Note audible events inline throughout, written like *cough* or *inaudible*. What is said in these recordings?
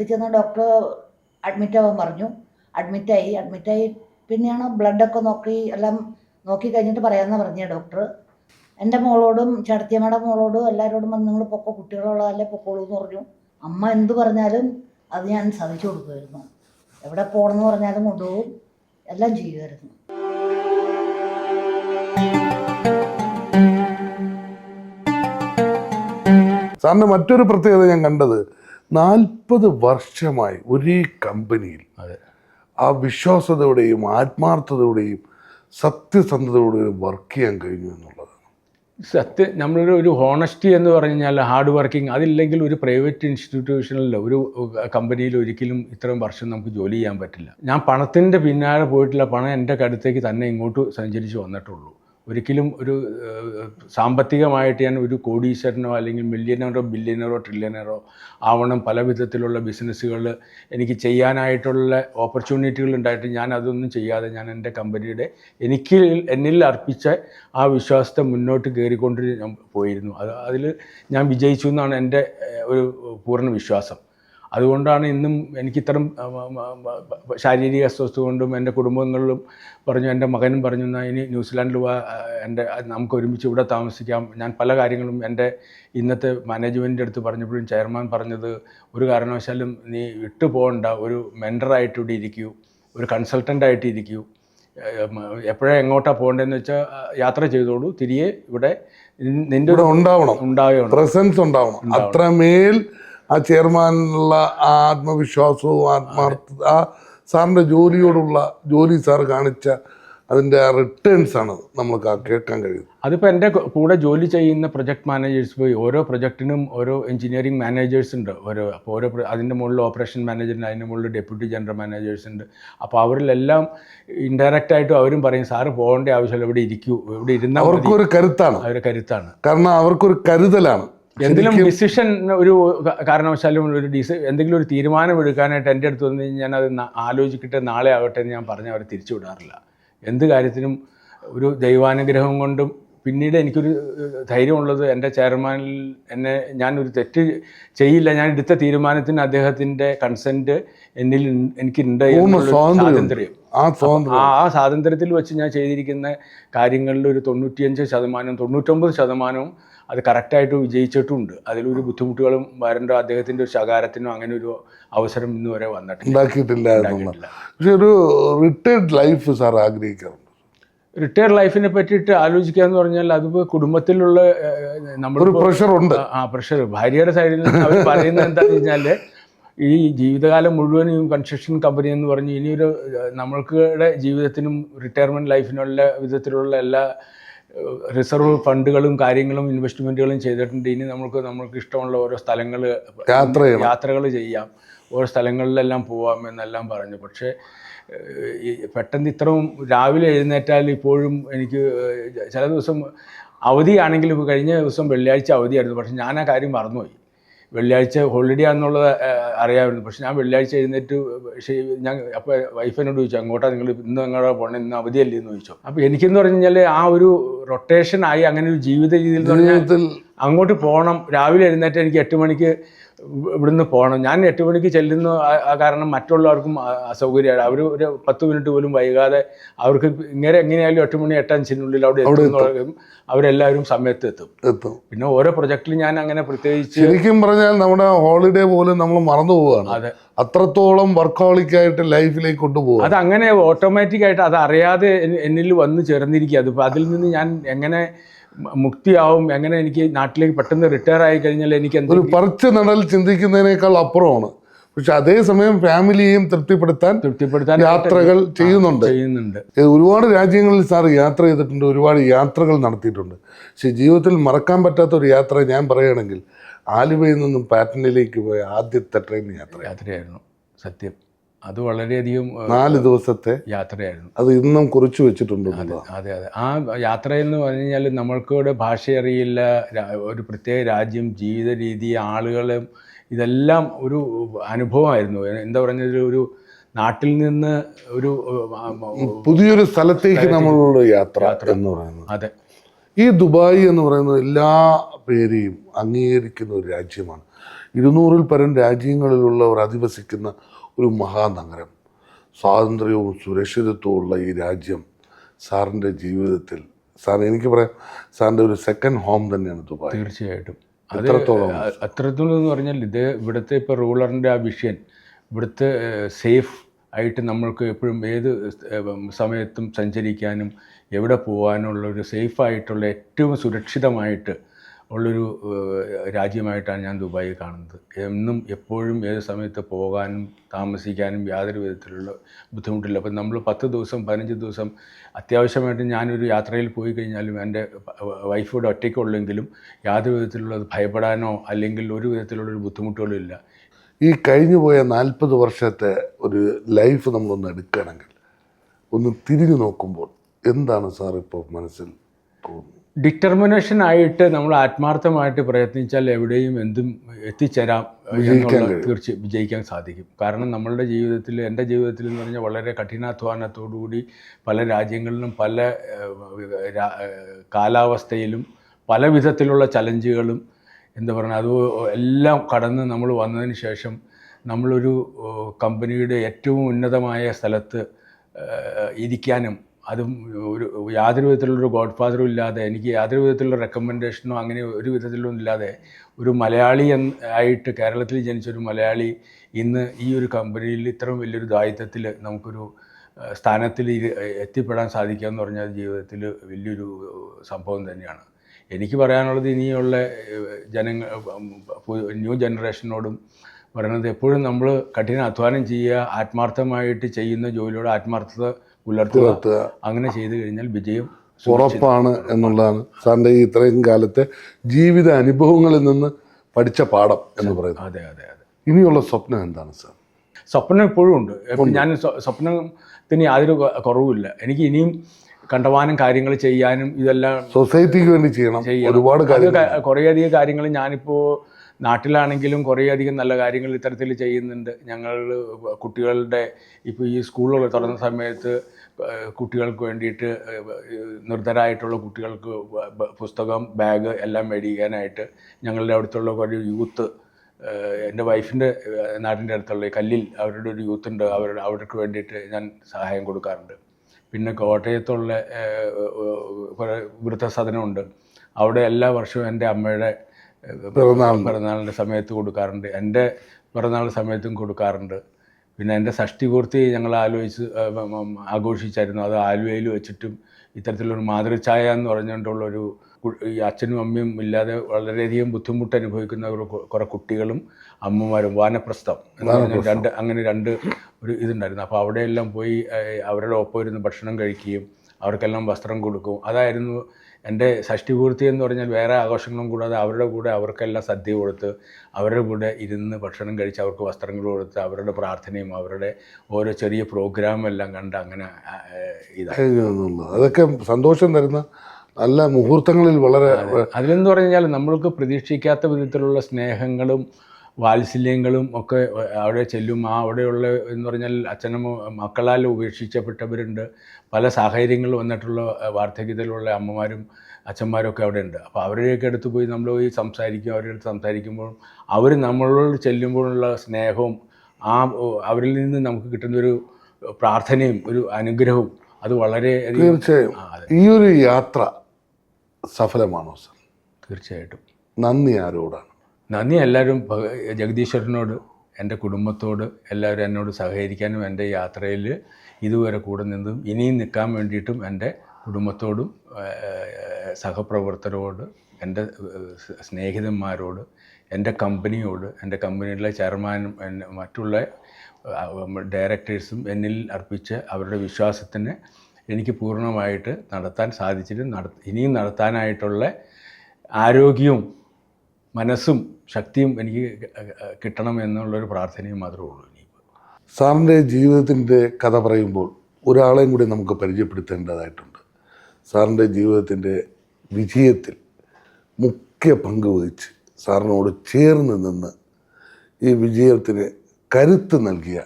വീട്ടിൽ ചെന്ന് doctor admit ആവാൻ പറഞ്ഞു. അഡ്മിറ്റായി അഡ്മിറ്റായി പിന്നെയാണ് ബ്ലഡൊക്കെ നോക്കി എല്ലാം നോക്കി കഴിഞ്ഞിട്ട് പറയാമെന്ന് പറഞ്ഞ ഡോക്ടർ എന്റെ മോളോടും ചടത്തിയമ്മയുടെ മോളോടും എല്ലാവരോടും വന്ന് നിങ്ങൾ പൊക്കോ കുട്ടികളുള്ളതല്ലേ പൊക്കോളൂ എന്ന് പറഞ്ഞു. അമ്മ എന്ത് പറഞ്ഞാലും അത് ഞാൻ സാധിച്ചു കൊടുക്കുമായിരുന്നു. എവിടെ പോകണമെന്ന് പറഞ്ഞാലും കൊണ്ടുപോകും എല്ലാം ചെയ്യുമായിരുന്നു. സാറിന്റെ മറ്റൊരു പ്രത്യേകത ഞാൻ കണ്ടത് നാൽപ്പത് വർഷമായി ഒരേ കമ്പനിയിൽ ആ വിശ്വാസതയോടെയും ആത്മാർത്ഥതയോടെയും സത്യസന്ധതയോടെയും വർക്ക് ചെയ്യാൻ കഴിഞ്ഞു എന്നുള്ളത് സത്യം നമ്മളൊരു ഒരു ഹോണസ്റ്റി എന്ന് പറഞ്ഞു കഴിഞ്ഞാൽ ഹാർഡ് വർക്കിംഗ് അതില്ലെങ്കിൽ ഒരു പ്രൈവറ്റ് ഇൻസ്റ്റിറ്റ്യൂഷനിൽ ഒരു കമ്പനിയിൽ ഒരിക്കലും ഇത്രയും വർഷം നമുക്ക് ജോലി ചെയ്യാൻ പറ്റില്ല. ഞാൻ പണത്തിന്റെ പിന്നാലെ പോയിട്ടില്ല പണം എന്റെ കടുത്തേക്ക് തന്നെ ഇങ്ങോട്ട് സഞ്ചരിച്ച് വന്നിട്ടുള്ളൂ. ഒരിക്കലും ഒരു സാമ്പത്തികമായിട്ട് ഞാൻ ഒരു കോടീശ്വരനോ അല്ലെങ്കിൽ മില്യനറോ ബില്യനറോ ട്രില്യനറോ ആവണം പല വിധത്തിലുള്ള ബിസിനസ്സുകൾ എനിക്ക് ചെയ്യാനായിട്ടുള്ള ഓപ്പർച്യൂണിറ്റികൾ ഉണ്ടായിട്ട് ഞാൻ അതൊന്നും ചെയ്യാതെ ഞാൻ എന്റെ കമ്പനിയുടെ എനിക്ക് എന്നിൽ അർപ്പിച്ച ആ വിശ്വാസത്തെ മുന്നോട്ട് കയറിക്കൊണ്ട് ഞാൻ പോയിരുന്നു. അത് അതിൽ ഞാൻ വിജയിച്ചു എന്നാണ് എന്റെ ഒരു പൂർണ വിശ്വാസം. അതുകൊണ്ടാണ് ഇന്നും എനിക്ക് ഇത്തരം ആ, ആ, ആ, ആ, ശാരീരിക അസ്വസ്ഥ കൊണ്ടും എന്റെ കുടുംബങ്ങളിലും പറഞ്ഞു എന്റെ മകനും പറഞ്ഞു എന്നാൽ ഇനി ന്യൂസിലാൻഡിൽ പോവാ എന്റെ നമുക്ക് ഒരുമിച്ച് ഇവിടെ താമസിക്കാം. ഞാൻ പല കാര്യങ്ങളും എന്റെ ഇന്നത്തെ മാനേജ്മെന്റിന്റെ അടുത്ത് പറഞ്ഞപ്പോഴും ചെയർമാൻ പറഞ്ഞത് ഒരു കാരണവശാലും നീ വിട്ടു പോകണ്ട ഒരു മെന്ററായിട്ട് ഇവിടെ ഇരിക്കൂ ഒരു കൺസൾട്ടന്റായിട്ട് ഇരിക്കൂ. എപ്പോഴാണ് എങ്ങോട്ടാണ് പോകേണ്ടതെന്ന് വെച്ചാൽ യാത്ര ചെയ്തോളൂ തിരികെ ഇവിടെ നിന്റെ ഉണ്ടാവണം. ഉണ്ടാവണം. പ്രസൻസ് ഉണ്ടാവണം. അത്രമേൽ ആ ചെയർമാനുള്ള ആ ആത്മവിശ്വാസവും ആത്മാർത്ഥ ആ സാറിന്റെ ജോലിയോടുള്ള ജോലി സാർ കാണിച്ച അതിന്റെ റിട്ടേൺസ് ആണ് നമുക്ക് കേൾക്കാൻ കഴിയുന്നത്. അതിപ്പോൾ എന്റെ കൂടെ ജോലി ചെയ്യുന്ന പ്രൊജക്ട് മാനേജേഴ്സ് പോയി ഓരോ പ്രൊജക്റ്റിനും ഓരോ എഞ്ചിനീയറിംഗ് മാനേജേഴ്സ് ഉണ്ട്. ഓരോ അപ്പോൾ ഓരോ അതിന്റെ മുകളിൽ ഓപ്പറേഷൻ മാനേജറിന് അതിന്റെ മുകളിൽ ഡെപ്യൂട്ടി ജനറൽ മാനേജേഴ്സ് ഉണ്ട്. അപ്പോൾ അവരിലെല്ലാം ഇൻഡയറക്റ്റ് ആയിട്ടും അവരും പറയും സാറ് പോകേണ്ട ആവശ്യമില്ല ഇവിടെ ഇരിക്കൂ ഇവിടെ ഇരുന്ന അവർക്കൊരു കരുത്താണ്. അവരുടെ കരുത്താണ്. കാരണം അവർക്കൊരു കരുതലാണ്. എന്തെങ്കിലും ഡിസിഷൻ ഒരു കാരണവശാലും ഒരു ഡിസി എന്തെങ്കിലും ഒരു തീരുമാനം എടുക്കാനായിട്ട് എന്റെ അടുത്ത് വന്ന് ഞാൻ അത് ആലോചിക്കട്ടെ നാളെ ആവട്ടെ എന്ന് ഞാൻ പറഞ്ഞ് അവരെ തിരിച്ചു വിടാറില്ല. എന്ത് കാര്യത്തിനും ഒരു ദൈവാനുഗ്രഹം കൊണ്ടും പിന്നീട് എനിക്കൊരു ധൈര്യമുള്ളത് എന്റെ ചെയർമാനിൽ എന്നെ ഞാനൊരു തെറ്റ് ചെയ്യില്ല ഞാൻ എടുത്ത തീരുമാനത്തിന് അദ്ദേഹത്തിന്റെ കൺസെന്റ് എന്നിൽ എനിക്കുണ്ട് സ്വാതന്ത്ര്യം. സ്വാതന്ത്ര്യം. ആ സ്വാതന്ത്ര്യം. ആ ആ സ്വാതന്ത്ര്യത്തിൽ വെച്ച് ഞാൻ ചെയ്തിരിക്കുന്ന കാര്യങ്ങളിൽ ഒരു തൊണ്ണൂറ്റിയഞ്ച് ശതമാനം തൊണ്ണൂറ്റൊമ്പത് ശതമാനവും അത് കറക്റ്റായിട്ട് വിജയിച്ചിട്ടുണ്ട്. അതിലൊരു ബുദ്ധിമുട്ടുകളും വരണ്ടോ അദ്ദേഹത്തിന്റെ ഒരു ശകാരത്തിനോ അങ്ങനെ ഒരു അവസരം ഇന്ന് വരെ വന്നിട്ടില്ല. ഉണ്ടാക്കിയിട്ടില്ല. പക്ഷെ ഒരു റിട്ടയർഡ് ലൈഫ് സാർ ആഗ്രഹിക്കാറുണ്ട്. റിട്ടയർഡ് ലൈഫിനെ പറ്റിയിട്ട് ആലോചിക്കുക എന്ന് പറഞ്ഞാൽ അതിപ്പോൾ കുടുംബത്തിലുള്ള നമ്മൾ പ്രഷർ ഉണ്ട്. ആ പ്രഷർ ഭാര്യയുടെ സൈഡിൽ നിന്ന് അവർ പറയുന്നത് എന്താണെന്ന് വെച്ചാൽ ഈ ജീവിതകാലം മുഴുവനും കൺസ്ട്രക്ഷൻ കമ്പനി എന്ന് പറഞ്ഞ് ഇനിയൊരു നമ്മൾക്കുടെ ജീവിതത്തിനും റിട്ടയർമെന്റ് ലൈഫിനുള്ള വിധത്തിലുള്ള എല്ലാ റിസർവ് ഫണ്ടുകളും കാര്യങ്ങളും ഇൻവെസ്റ്റ്മെന്റുകളും ചെയ്തിട്ടുണ്ട്. ഇനി നമുക്ക് നമുക്ക് ഇഷ്ടമുള്ള ഓരോ സ്ഥലങ്ങൾ യാത്ര യാത്രകൾ ചെയ്യാം. ഓരോ സ്ഥലങ്ങളിലെല്ലാം പോവാം എന്നെല്ലാം പറഞ്ഞു. പക്ഷേ പെട്ടെന്ന് ഇത്രയും രാവിലെ എഴുന്നേറ്റാൽ ഇപ്പോഴും എനിക്ക് ചില ദിവസം അവധിയാണെങ്കിലും കഴിഞ്ഞ ദിവസം വെള്ളിയാഴ്ച അവധിയായിരുന്നു. പക്ഷെ ഞാൻ ആ കാര്യം മറന്നുപോയി. വെള്ളിയാഴ്ച ഹോളിഡേ ആണെന്നുള്ളത് അറിയാമായിരുന്നു. പക്ഷെ ഞാൻ വെള്ളിയാഴ്ച എഴുന്നേറ്റ് പക്ഷേ ഞാൻ അപ്പോൾ വൈഫിനോട് ചോദിച്ചു അങ്ങോട്ടാ നിങ്ങൾ ഇന്ന് അങ്ങോട്ടാ പോകണേ ഇന്ന് അവധിയല്ലേ? എന്ന് ചോദിച്ചു. അപ്പോൾ എനിക്കെന്ന് പറഞ്ഞു കഴിഞ്ഞാൽ ആ ഒരു റൊട്ടേഷൻ ആയി അങ്ങനെ ഒരു ജീവിത രീതിയിൽ അങ്ങോട്ട് പോകണം രാവിലെ എഴുന്നേറ്റ് എനിക്ക് എട്ട് മണിക്ക് ഇവ- ഇവിടുന്ന് പോകണം ഞാൻ എട്ട് മണിക്ക് ചെല്ലുന്ന കാരണം മറ്റുള്ളവർക്കും അസൗകര്യമാണ്. അവർ ഒരു പത്ത് മിനിറ്റ് പോലും വൈകാതെ അവർക്ക് ഇങ്ങനെ എങ്ങനെയായാലും എട്ട് മണി എട്ടഞ്ചിനുള്ളിൽ അവിടെ എത്തുന്നവർക്കും അവരെല്ലാവരും സമയത്ത് എത്തും. എത്തും. പിന്നെ ഓരോ പ്രൊജക്റ്റിലും ഞാൻ അങ്ങനെ പ്രത്യേകിച്ച് ശരിക്കും പറഞ്ഞാൽ നമ്മുടെ ഹോളിഡേ പോലും നമ്മൾ മറന്നു പോവുകയാണ്. അതെ. അത്രത്തോളം വർക്കോളിക്കായിട്ട് ലൈഫിലേക്ക് കൊണ്ടുപോകും അത് അങ്ങനെ ഓട്ടോമാറ്റിക് ആയിട്ട് അത് അറിയാതെ എന്നിൽ വന്ന് ചേർന്നിരിക്കുക അതിപ്പോൾ അതിൽ നിന്ന് ഞാൻ എങ്ങനെ മുക്തിയാവും എങ്ങനെ എനിക്ക് നാട്ടിലേക്ക് പെട്ടെന്ന് റിട്ടയർ ആയി കഴിഞ്ഞാൽ എനിക്ക് ഒരു പറിച്ച് നടൽ ചിന്തിക്കുന്നതിനേക്കാൾ അപ്പുറമാണ്. പക്ഷെ അതേസമയം ഫാമിലിയെയും തൃപ്തിപ്പെടുത്താൻ തൃപ്തിപ്പെടുത്താൻ യാത്രകൾ ചെയ്യുന്നുണ്ട്. ചെയ്യുന്നുണ്ട്. ഒരുപാട് രാജ്യങ്ങളിൽ സാർ യാത്ര ചെയ്തിട്ടുണ്ട് ഒരുപാട് യാത്രകൾ നടത്തിയിട്ടുണ്ട്. പക്ഷെ ജീവിതത്തിൽ മറക്കാൻ പറ്റാത്ത ഒരു യാത്ര ഞാൻ പറയുകയാണെങ്കിൽ ആലുവയിൽ നിന്നും പാറ്റനയിലേക്ക് പോയ ആദ്യത്തെ ട്രെയിൻ യാത്ര യാത്രയായിരുന്നു സത്യം. അത് വളരെയധികം നാല് ദിവസത്തെ യാത്രയായിരുന്നു. അത് ഇന്നും കുറിച്ചു വെച്ചിട്ടുണ്ട് അതെ അതെ അതെ. ആ യാത്ര എന്ന് പറഞ്ഞു കഴിഞ്ഞാൽ നമ്മൾക്കൂടെ ഭാഷ അറിയില്ല ഒരു പ്രത്യേക രാജ്യം ജീവിത രീതി ആളുകളും ഇതെല്ലാം ഒരു അനുഭവമായിരുന്നു. എന്താ പറഞ്ഞത്? ഒരു നാട്ടിൽ നിന്ന് ഒരു പുതിയൊരു സ്ഥലത്തേക്ക് നമ്മളുള്ള യാത്ര. എന്ന് പറയുന്നത്. അതെ. ഈ ദുബായ് എന്ന് പറയുന്നത് എല്ലാ പേരെയും അംഗീകരിക്കുന്ന ഒരു രാജ്യമാണ്. ഇരുന്നൂറിൽ പരം രാജ്യങ്ങളിലുള്ളവർ അധിവസിക്കുന്ന ഒരു മഹാനഗരം. സ്വാതന്ത്ര്യവും സുരക്ഷിതത്വവും ഉള്ള ഈ രാജ്യം സാറിന്റെ ജീവിതത്തിൽ സാർ എനിക്ക് പറയാം സാറിന്റെ ഒരു സെക്കൻഡ് ഹോം തന്നെയാണ് ദുബായ്. തീർച്ചയായിട്ടും. അത്രത്തോളം അത്രത്തോളം എന്ന് പറഞ്ഞാൽ ഇത് ഇവിടുത്തെ ഇപ്പോൾ റൂളറിന്റെ ആ വിഷയൻ ഇവിടുത്തെ സേഫ് ആയിട്ട് നമ്മൾക്ക് എപ്പോഴും ഏത് സമയത്തും സഞ്ചരിക്കാനും എവിടെ പോകാനുള്ള ഒരു സേഫായിട്ടുള്ള ഏറ്റവും സുരക്ഷിതമായിട്ട് ഉള്ളൊരു രാജ്യമായിട്ടാണ് ഞാൻ ദുബായി കാണുന്നത്. എന്നും എപ്പോഴും ഏത് സമയത്ത് പോകാനും താമസിക്കാനും യാതൊരു വിധത്തിലുള്ള ബുദ്ധിമുട്ടില്ല. അപ്പം നമ്മൾ പത്ത് ദിവസം പതിനഞ്ച് ദിവസം അത്യാവശ്യമായിട്ട് ഞാനൊരു യാത്രയിൽ പോയി കഴിഞ്ഞാലും എന്റെ വൈഫോട് ഒറ്റയ്ക്കുള്ളെങ്കിലും യാതൊരു വിധത്തിലുള്ള ഭയപ്പെടാനോ അല്ലെങ്കിൽ ഒരു വിധത്തിലുള്ളൊരു ബുദ്ധിമുട്ടുകളും ഇല്ല. ഈ കഴിഞ്ഞു പോയ നാൽപ്പത് വർഷത്തെ ഒരു ലൈഫ് നമ്മളൊന്ന് എടുക്കുകയാണെങ്കിൽ ഒന്ന് തിരിഞ്ഞു നോക്കുമ്പോൾ എന്താണ് സാർ ഇപ്പോൾ മനസ്സിൽ തോന്നുന്നത്? ഡിറ്റർമിനേഷൻ ആയിട്ട് നമ്മൾ ആത്മാർത്ഥമായിട്ട് പ്രയത്നിച്ചാൽ എവിടെയും എന്തും എത്തിച്ചേരാം എന്നുള്ള തീർച്ച വിജയിക്കാൻ സാധിക്കും. കാരണം നമ്മളുടെ ജീവിതത്തിൽ എന്റെ ജീവിതത്തിൽ എന്ന് പറഞ്ഞാൽ വളരെ കഠിനാധ്വാനത്തോടുകൂടി പല രാജ്യങ്ങളിലും പല കാലാവസ്ഥയിലും പല വിധത്തിലുള്ള ചലഞ്ചുകളും എന്താ പറയുക അത് എല്ലാം കടന്ന് നമ്മൾ വന്നതിന് ശേഷം നമ്മളൊരു കമ്പനിയുടെ ഏറ്റവും ഉന്നതമായ സ്ഥലത്ത് ഇരിക്കാനും അതും ഒരു യാതൊരു വിധത്തിലുള്ളൊരു ഗോഡ് ഫാദറും ഇല്ലാതെ എനിക്ക് യാതൊരു വിധത്തിലുള്ള റെക്കമെൻഡേഷനോ അങ്ങനെ ഒരു വിധത്തിലൊന്നും ഇല്ലാതെ ഒരു മലയാളി എന്ന് ആയിട്ട് കേരളത്തിൽ ജനിച്ചൊരു മലയാളി ഇന്ന് ഈ ഒരു കമ്പനിയിൽ ഇത്രയും വലിയൊരു ദായിത്വത്തിൽ നമുക്കൊരു സ്ഥാനത്തിൽ എത്തിപ്പെടാൻ സാധിക്കുക എന്ന് പറഞ്ഞാൽ ജീവിതത്തിൽ വലിയൊരു സംഭവം തന്നെയാണ്. എനിക്ക് പറയാനുള്ളത് ഇനിയുള്ള ജനങ്ങൾ ന്യൂ ജനറേഷനോടും പറയുന്നത് എപ്പോഴും നമ്മൾ കഠിന അധ്വാനം ചെയ്യുക ആത്മാർത്ഥമായിട്ട് ചെയ്യുന്ന ജോലിയോട് ആത്മാർത്ഥത പുലർത്തുക. അങ്ങനെ ചെയ്തു കഴിഞ്ഞാൽ വിജയം ഉറപ്പാണ് എന്നുള്ളതാണ്. സാറിന്റെ ഈ ഇത്രയും കാലത്തെ ജീവിത അനുഭവങ്ങളിൽ നിന്ന് പഠിച്ച പാഠം എന്ന് പറയുന്നത്. അതെ അതെ അതെ. ഇനിയുള്ള സ്വപ്നം എന്താണ് സാർ? സ്വപ്നം ഇപ്പോഴും ഉണ്ട്. ഞാൻ സ്വ- സ്വപ്നത്തിന് യാതൊരു കുറവുമില്ല. എനിക്ക് ഇനിയും കണ്ടവാനും കാര്യങ്ങൾ ചെയ്യാനും ഇതെല്ലാം സൊസൈറ്റിക്ക് വേണ്ടി ചെയ്യണം. ഒരുപാട് കുറേയധികം കാര്യങ്ങൾ ഞാനിപ്പോൾ നാട്ടിലാണെങ്കിലും കുറേയധികം നല്ല കാര്യങ്ങൾ ഇത്തരത്തിൽ ചെയ്യുന്നുണ്ട്. ഞങ്ങൾ കുട്ടികളുടെ ഇപ്പോൾ ഈ സ്കൂളുകൾ തുറന്ന സമയത്ത് കുട്ടികൾക്ക് വേണ്ടിയിട്ട് നിർദ്ധരായിട്ടുള്ള കുട്ടികൾക്ക് പുസ്തകം ബാഗ് എല്ലാം മേടിക്കാനായിട്ട് ഞങ്ങളുടെ അടുത്തുള്ള കുറേ യൂത്ത് എന്റെ വൈഫിന്റെ നാടിന്റെ അടുത്തുള്ള കല്ലിൽ അവരുടെ ഒരു യൂത്ത് ഉണ്ട്. അവരുടെ അവർക്ക് വേണ്ടിയിട്ട് ഞാൻ സഹായം കൊടുക്കാറുണ്ട്. പിന്നെ കോട്ടയത്തുള്ള വൃദ്ധസദനമുണ്ട് അവിടെ എല്ലാ വർഷവും എന്റെ അമ്മയുടെ ഏഹ്, പിറന്നാളിന്. പിറന്നാളിന്റെ സമയത്ത് കൊടുക്കാറുണ്ട്. എന്റെ പിറന്നാൾ സമയത്തും കൊടുക്കാറുണ്ട്. പിന്നെ എന്റെ ഷഷ്ടി പൂർത്തി ഞങ്ങൾ ആലോചിച്ച് ആഘോഷിച്ചായിരുന്നു. അത് ആലുവയിൽ വെച്ചിട്ടും ഇത്തരത്തിലൊരു മാതൃഛായ എന്ന് പറഞ്ഞുകൊണ്ടുള്ളൊരു ഈ അച്ഛനും അമ്മയും ഇല്ലാതെ വളരെയധികം ബുദ്ധിമുട്ട് അനുഭവിക്കുന്ന ഒരു കുറേ കുട്ടികളും അമ്മമാരും വാനപ്രസ്ഥം എന്ന് രണ്ട് അങ്ങനെ രണ്ട് ഒരു ഇതുണ്ടായിരുന്നു. അപ്പോൾ അവിടെയെല്ലാം പോയി അവരുടെ ഒപ്പം ഇരുന്ന് ഭക്ഷണം കഴിക്കുകയും അവർക്കെല്ലാം വസ്ത്രം കൊടുക്കും അതായിരുന്നു എന്റെ ഷഷ്ടിപൂർത്തി എന്ന് പറഞ്ഞാൽ വേറെ ആഘോഷങ്ങളും കൂടാതെ അവരുടെ കൂടെ അവർക്കെല്ലാം സദ്യ കൊടുത്ത് അവരുടെ കൂടെ ഇരുന്ന് ഭക്ഷണം കഴിച്ച് അവർക്ക് വസ്ത്രങ്ങൾ കൊടുത്ത് അവരുടെ പ്രാർത്ഥനയും അവരുടെ ഓരോ ചെറിയ പ്രോഗ്രാമും എല്ലാം കണ്ട് അങ്ങനെ എന്നുള്ളത് അതൊക്കെ സന്തോഷം തരുന്ന നല്ല മുഹൂർത്തങ്ങളിൽ വളരെ അതിലെന്ന് പറഞ്ഞാൽ നമ്മൾക്ക് പ്രതീക്ഷിക്കാത്ത വിധത്തിലുള്ള സ്നേഹങ്ങളും വാത്സല്യങ്ങളും ഒക്കെ അവിടെ ചെല്ലും. ആ അവിടെയുള്ള എന്ന് പറഞ്ഞാൽ അച്ഛനും മക്കളാൽ ഉപേക്ഷിക്കപ്പെട്ടവരുണ്ട് പല സാഹചര്യങ്ങൾ വന്നിട്ടുള്ള വാർദ്ധക്യത്തിലുള്ള അമ്മമാരും അച്ഛന്മാരൊക്കെ അവിടെ ഉണ്ട് അപ്പോൾ അവരുടെയൊക്കെ അടുത്ത് പോയി നമ്മൾ പോയി സംസാരിക്കും അവരുടെ അടുത്ത് സംസാരിക്കുമ്പോൾ അവർ നമ്മളോട് ചെല്ലുമ്പോഴുള്ള സ്നേഹവും ആ അവരിൽ നിന്ന് നമുക്ക് കിട്ടുന്നൊരു പ്രാർത്ഥനയും ഒരു അനുഗ്രഹവും അത് വളരെ തീർച്ചയായും. ഈ ഒരു യാത്ര സഫലമാണോ സർ? തീർച്ചയായിട്ടും. നന്ദി ആരോടാണ്? നന്ദി എല്ലാവരും. ജഗദീശ്വരനോട് എന്റെ കുടുംബത്തോട് എല്ലാവരും എന്നോട് സഹകരിക്കാനും എന്റെ യാത്രയിൽ ഇതുവരെ കൂടെ നിന്നും ഇനിയും നിൽക്കാൻ വേണ്ടിയിട്ടും എന്റെ കുടുംബത്തോടും സഹപ്രവർത്തകരോട് എന്റെ സ്നേഹിതന്മാരോട് എന്റെ കമ്പനിയോട് എന്റെ കമ്പനിയിലെ ചെയർമാനും മറ്റുള്ള ഡയറക്ടേഴ്സും എന്നിൽ അർപ്പിച്ച അവരുടെ വിശ്വാസത്തിന് എനിക്ക് പൂർണമായിട്ട് നടത്താൻ സാധിച്ചിട്ട് നട ഇനിയും നടത്താനായിട്ടുള്ള ആരോഗ്യവും മനസ്സും ശക്തിയും എനിക്ക് കിട്ടണം എന്നുള്ളൊരു പ്രാർത്ഥനയും മാത്രമേ ഉള്ളൂ ഇനിയിപ്പോൾ സാറിന്റെ ജീവിതത്തിന്റെ കഥ പറയുമ്പോൾ ഒരാളെയും കൂടി നമുക്ക് പരിചയപ്പെടുത്തേണ്ടതായിട്ടുണ്ട്. സാറിന്റെ ജീവിതത്തിന്റെ വിജയത്തിൽ മുഖ്യ പങ്ക് വഹിച്ച് സാറിനോട് ചേർന്ന് നിന്ന് ഈ വിജയത്തിന് കരുത്ത് നൽകിയ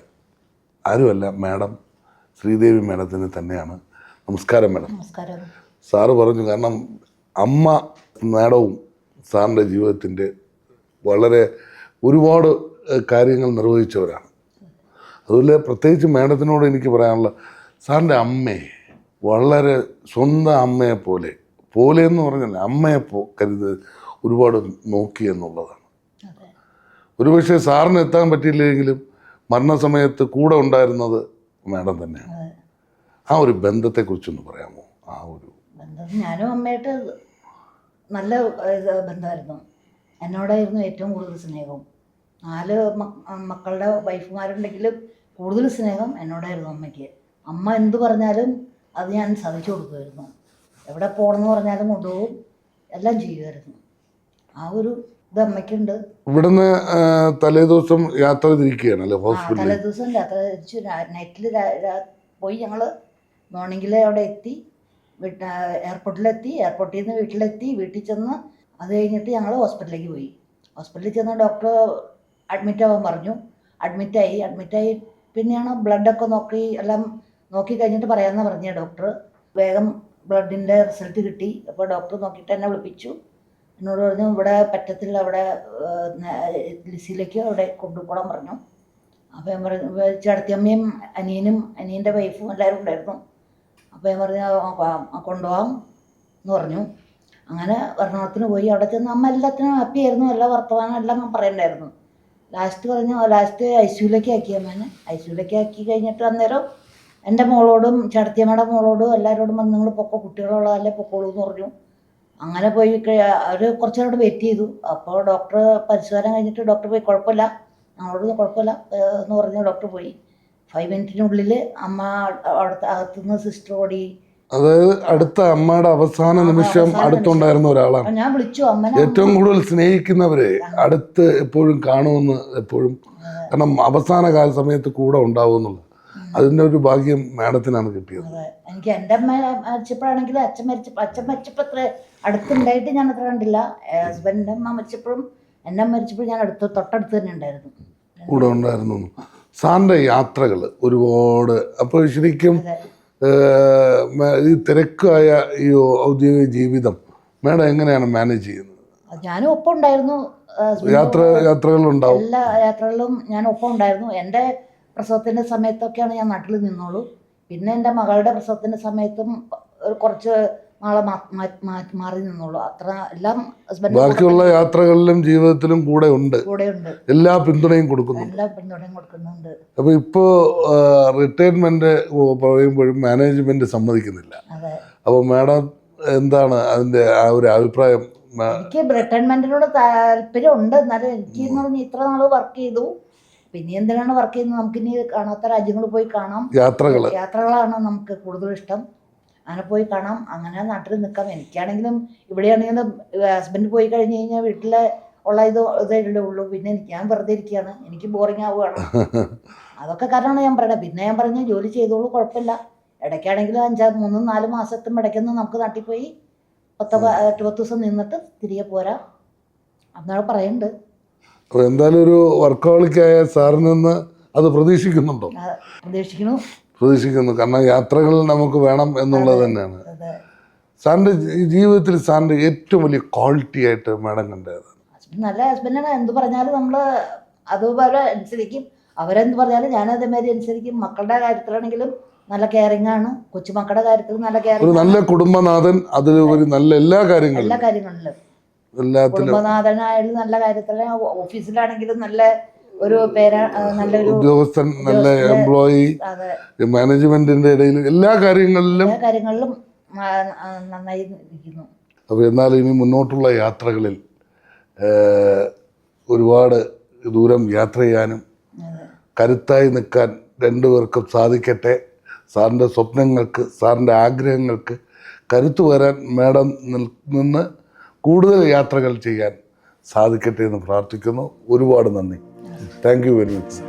ആരുമല്ല മാഡം ശ്രീദേവി മാഡത്തിന് തന്നെയാണ്. നമസ്കാരം മാഡം. നമസ്കാരം. സാറ് പറഞ്ഞു കാരണം അമ്മ മാഡവും സാറിന്റെ ജീവിതത്തിന്റെ വളരെ ഒരുപാട് കാര്യങ്ങൾ നിർവഹിച്ചവരാണ്. അതുപോലെ പ്രത്യേകിച്ച് മാഡത്തിനോട് എനിക്ക് പറയാനുള്ള സാറിന്റെ അമ്മയെ വളരെ സ്വന്തം അമ്മയെ പോലെ പോലെ എന്ന് പറഞ്ഞാൽ അമ്മയെ പോ കരുത് ഒരുപാട് നോക്കി എന്നുള്ളതാണ്. ഒരുപക്ഷെ സാറിന് എത്താൻ പറ്റിയില്ലെങ്കിലും മരണസമയത്ത് കൂടെ ഉണ്ടായിരുന്നത് മാഡം തന്നെയാണ്. ആ ഒരു ബന്ധത്തെക്കുറിച്ചൊന്ന് പറയാമോ? ആ ഒരു ഞാനും അമ്മയായിട്ട് നല്ല ബന്ധമായിരുന്നു. എന്നോടായിരുന്നു ഏറ്റവും കൂടുതൽ സ്നേഹവും നാല് മക്ക- മക്കളുടെ വൈഫുമാരുണ്ടെങ്കിലും കൂടുതൽ സ്നേഹം എന്നോടായിരുന്നു അമ്മയ്ക്ക്. അമ്മ എന്ത് പറഞ്ഞാലും അത് ഞാൻ സഹിച്ചു കൊടുക്കുമായിരുന്നു. എവിടെ പോകണമെന്ന് പറഞ്ഞാലും കൊണ്ടുപോകും എല്ലാം ചെയ്യുമായിരുന്നു. ആ ഒരു ഇത് അമ്മയ്ക്കുണ്ട്. ഇവിടുന്ന് തലേദിവസം യാത്ര തിരിക്കുകയാണ് അല്ലേ? ആ ഹോസ്പിറ്റലിൽ. തലേദിവസം യാത്ര തിരിച്ചു. നൈറ്റിൽ പോയി ഞങ്ങൾ മോർണിംഗിൽ അവിടെ എത്തി. വീട്ട എയർപോർട്ടിലെത്തി എയർപോർട്ടിൽ നിന്ന് വീട്ടിലെത്തി വീട്ടിൽ ചെന്ന് അത് കഴിഞ്ഞിട്ട് ഞങ്ങൾ ഹോസ്പിറ്റലിലേക്ക് പോയി. ഹോസ്പിറ്റലിൽ ചെന്ന് ഡോക്ടർ അഡ്മിറ്റ് ആവാൻ പറഞ്ഞു. അഡ്മിറ്റായി അഡ്മിറ്റായി പിന്നെയാണ് ബ്ലഡൊക്കെ നോക്കി എല്ലാം നോക്കി കഴിഞ്ഞിട്ട് പറയാമെന്ന് പറഞ്ഞ ഡോക്ടർ വേഗം ബ്ലഡിന്റെ റിസൾട്ട് കിട്ടി. അപ്പോൾ ഡോക്ടർ നോക്കിയിട്ട് എന്നെ വിളിപ്പിച്ചു. എന്നോട് പറഞ്ഞു ഇവിടെ പറ്റത്തില്ല അവിടെ ലിസിയിലേക്ക് അവിടെ കൊണ്ടുപോകാൻ പറഞ്ഞു. അപ്പോൾ ഞാൻ പറഞ്ഞു ചേട്ടത്തിയമ്മയും അനിയനും അനിയന്റെ വൈഫും എല്ലാവരും ഉണ്ടായിരുന്നു. അപ്പോൾ ഞാൻ പറഞ്ഞു "ആ, ആ, കൊണ്ടുപോകാം എന്ന് പറഞ്ഞു. അങ്ങനെ എറണാകുളത്തിന് പോയി അവിടെ ചെന്ന് അമ്മ എല്ലാത്തിനും ഹാപ്പി ആയിരുന്നു. എല്ലാ വർത്തമാനം എല്ലാം പറയണ്ടായിരുന്നു. ലാസ്റ്റ് പറഞ്ഞു ലാസ്റ്റ് ഐ സിയുലേക്ക് ആക്കി അമ്മേനെ ഐ സിയുലേക്ക് ആക്കി കഴിഞ്ഞിട്ട് അന്നേരം എന്റെ മോളോടും ചടത്തിയമ്മയുടെ മോളോടും എല്ലാവരോടും വന്ന് നിങ്ങൾ പൊക്കോ കുട്ടികളുള്ളതല്ലേ പൊക്കോളൂ എന്ന് പറഞ്ഞു. അങ്ങനെ പോയി അവർ കുറച്ച് നേരം വെയിറ്റ് ചെയ്തു. അപ്പോൾ ഡോക്ടർ പരിശോധന കഴിഞ്ഞിട്ട് ഡോക്ടർ പോയി കുഴപ്പമില്ല. ഞങ്ങളോട് കുഴപ്പമില്ല എന്ന് പറഞ്ഞ് ഡോക്ടർ പോയി. ഫൈവ് മിനിറ്റിനുള്ളിൽ അമ്മ അവിടുത്തെ അകത്തുനിന്ന് സിസ്റ്റർ ഓടി. അതായത് അടുത്ത അമ്മയുടെ അവസാന നിമിഷം അടുത്തുണ്ടായിരുന്ന ഒരാളാണ്. ഞാൻ വിളിച്ചു അമ്മനെ ഏറ്റവും കൂടുതൽ സ്നേഹിക്കുന്നവരെ അടുത്ത് എപ്പോഴും കാണുമെന്ന് എപ്പോഴും കാരണം അവസാന കാല സമയത്ത് കൂടെ ഉണ്ടാവും അതിന്റെ ഒരു ഭാഗ്യം മാഡത്തിനാണ് കിട്ടിയത്. എനിക്ക് എന്റെ അമ്മ മരിച്ചപ്പോഴാണെങ്കിൽ അച്ഛൻ മരിച്ചപ്പോൾ അച്ഛൻ മരിച്ചപ്പോൾ അത്ര അടുത്തുണ്ടായിട്ട് ഞാൻ അത്ര കണ്ടില്ല. ഹസ്ബൻഡിന്റെ അമ്മ മരിച്ചപ്പോഴും എന്റെ അമ്മ മരിച്ചപ്പോഴും ഞാൻ അടുത്ത് തൊട്ടടുത്ത് തന്നെ ഉണ്ടായിരുന്നു. കൂടെ ഉണ്ടായിരുന്നു സാറിന്റെ യാത്രകൾ ഒരുപാട്. അപ്പോൾ ശരിക്കും ഈ തിരക്കായ ഈ ഔദ്യോഗിക ജീവിതം മാഡം എങ്ങനെയാണ് മാനേജ് ചെയ്യുന്നത്? ഞാനും ഒപ്പം ഉണ്ടായിരുന്നു. യാത്ര യാത്രകളുണ്ടാവും. എല്ലാ യാത്രകളിലും ഞാൻ ഒപ്പം ഉണ്ടായിരുന്നു. എന്റെ പ്രസവത്തിന്റെ സമയത്തൊക്കെയാണ് ഞാൻ നാട്ടിൽ നിന്നോളൂ പിന്നെ എന്റെ മകളുടെ പ്രസവത്തിന്റെ സമയത്തും കുറച്ച് മാ- മാറി നിന്നുള്ളൂ അത്ര എല്ലാം ഹസ്ബൻഡ് ബാക്കിയുള്ള യാത്രകളിലും ജീവിതത്തിലും കൂടെ ഉണ്ട്. കൂടെ ഉണ്ട് എല്ലാ പിന്തുണയും കൊടുക്കുന്നു. എല്ലാ പിന്തുണയും കൊടുക്കുന്നുണ്ട്. അപ്പോൾ ഇപ്പോ റിട്ടയർമെന്റ് പറയുമ്പോഴും മാനേജ്മെന്റ് സമ്മതിക്കുന്നില്ല. അപ്പൊ മാഡം എന്താണ് അതിന്റെ ആ ഒരു അഭിപ്രായം? എനിക്ക് റിട്ടയർമെന്റിനോട് താല്പര്യം ഉണ്ട് എന്നാലും എനിക്ക് എന്ന് പറഞ്ഞാൽ ഇത്ര നാൾ വർക്ക് ചെയ്തു. പിന്നെ എന്തിനാണ് വർക്ക് ചെയ്യുന്നത്? നമുക്ക് ഇനി കാണാത്ത രാജ്യങ്ങൾ പോയി കാണാം. യാത്രകൾ യാത്രകളാണ് നമുക്ക് കൂടുതൽ ഇഷ്ടം. അങ്ങനെ പോയി കാണാം. അങ്ങനെ നാട്ടിൽ നിൽക്കാം. എനിക്കാണെങ്കിലും ഇവിടെയാണെങ്കിലും ഹസ്ബൻഡ് പോയി കഴിഞ്ഞ് കഴിഞ്ഞാൽ വീട്ടിലെ ഉള്ള ഇത് ഇതേ ഉള്ളൂ. പിന്നെ എനിക്ക് ഞാൻ വെറുതെ ഇരിക്കുകയാണ്. എനിക്ക് ബോറിംഗ് ആവുകയാണ്. *laughs* അതൊക്കെ കാരണമാണ് ഞാൻ പറയുന്നത്. പിന്നെ ഞാൻ പറഞ്ഞു ജോലി ചെയ്തോളൂ കുഴപ്പമില്ല. ഇടയ്ക്കാണെങ്കിലും അഞ്ചാ മൂന്നും നാല് മാസത്തും ഇടയ്ക്കൊന്ന് നമുക്ക് നാട്ടിൽ പോയി പത്ത് എട്ട് പത്ത് ദിവസം നിന്നിട്ട് തിരികെ പോരാ. അന്നാൾ പറയുന്നുണ്ട് അപ്പോൾ എന്തായാലും ഒരു വർക്കോളിക്കായ സാറിൽ നിന്ന് അത് പ്രതീക്ഷിക്കുന്നുണ്ടോ? പ്രതീക്ഷിക്കുന്നു. പ്രതീക്ഷിക്കുന്നു. കാരണം യാത്രകൾ നമുക്ക് വേണം എന്നുള്ളത് തന്നെയാണ്. സാറിന്റെ ജീവിതത്തിൽ സാറിന്റെ ഏറ്റവും വലിയ ക്വാളിറ്റി ആയിട്ട് മാഡം കണ്ടത് നല്ല ഹസ്ബൻഡാണ്. എന്ത് പറഞ്ഞാലും നമ്മൾ അതുപോലെ അനുസരിക്കും. അവരെന്ത് പറഞ്ഞാലും ഞാൻ അതേമാതിരി അനുസരിക്കും. മക്കളുടെ കാര്യത്തിലാണെങ്കിലും നല്ല കെയറിംഗ് ആണ്. കൊച്ചുമക്കളുടെ കാര്യത്തിൽ നല്ല ഒരു കെയറിങ് നല്ല കുടുംബനാഥൻ അതിലുപരി നല്ല എല്ലാ കാര്യങ്ങളും എല്ലാ കാര്യങ്ങളിലും. കുടുംബനാഥനായാലും നല്ല കാര്യത്തിലും ഓഫീസിലാണെങ്കിലും നല്ല ഒരു നല്ലൊരു ഉദ്യോഗസ്ഥൻ നല്ല എംപ്ലോയി മാനേജ്മെന്റിന്റെ ഇടയിൽ എല്ലാ കാര്യങ്ങളിലും എല്ലാ കാര്യങ്ങളിലും നന്നായി ഇരിക്കുന്നു അപ്പോൾ എന്നാൽ ഇനി മുന്നോട്ടുള്ള യാത്രകളിൽ ഒരുപാട് ദൂരം യാത്ര ചെയ്യാനും കരുത്തായി നിൽക്കാൻ രണ്ടുപേർക്കും സാധിക്കട്ടെ. സാറിന്റെ സ്വപ്നങ്ങൾക്ക് സാറിന്റെ ആഗ്രഹങ്ങൾക്ക് കരുത്തു വരാൻ മേഡം നിന്ന് കൂടുതൽ യാത്രകൾ ചെയ്യാൻ സാധിക്കട്ടെ എന്ന് പ്രാർത്ഥിക്കുന്നു. ഒരുപാട് നന്ദി. Thank you very much.